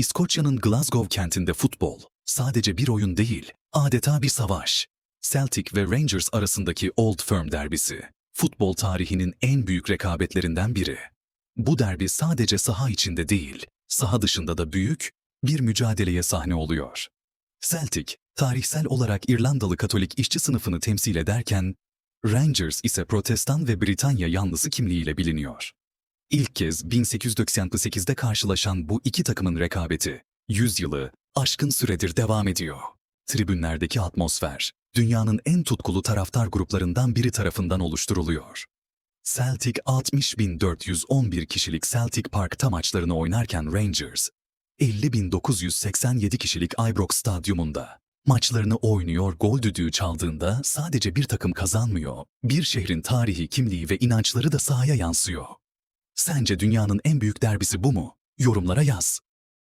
İskoçya'nın Glasgow kentinde futbol sadece bir oyun değil, adeta bir savaş. Celtic ve Rangers arasındaki Old Firm derbisi, futbol tarihinin en büyük rekabetlerinden biri. Bu derbi sadece saha içinde değil, saha dışında da büyük bir mücadeleye sahne oluyor. Celtic, tarihsel olarak İrlandalı Katolik işçi sınıfını temsil ederken, Rangers ise Protestan ve Britanya yanlısı kimliğiyle biliniyor. İlk kez 1898'de karşılaşan bu iki takımın rekabeti, 100 yılı aşkın süredir devam ediyor. Tribünlerdeki atmosfer, dünyanın en tutkulu taraftar gruplarından biri tarafından oluşturuluyor. Celtic 60.411 kişilik Celtic Park'ta maçlarını oynarken Rangers, 50.987 kişilik Ibrox Stadyumunda maçlarını oynuyor gol düdüğü çaldığında sadece bir takım kazanmıyor, bir şehrin tarihi kimliği ve inançları da sahaya yansıyor. Sence dünyanın en büyük derbisi bu mu? Yorumlara yaz.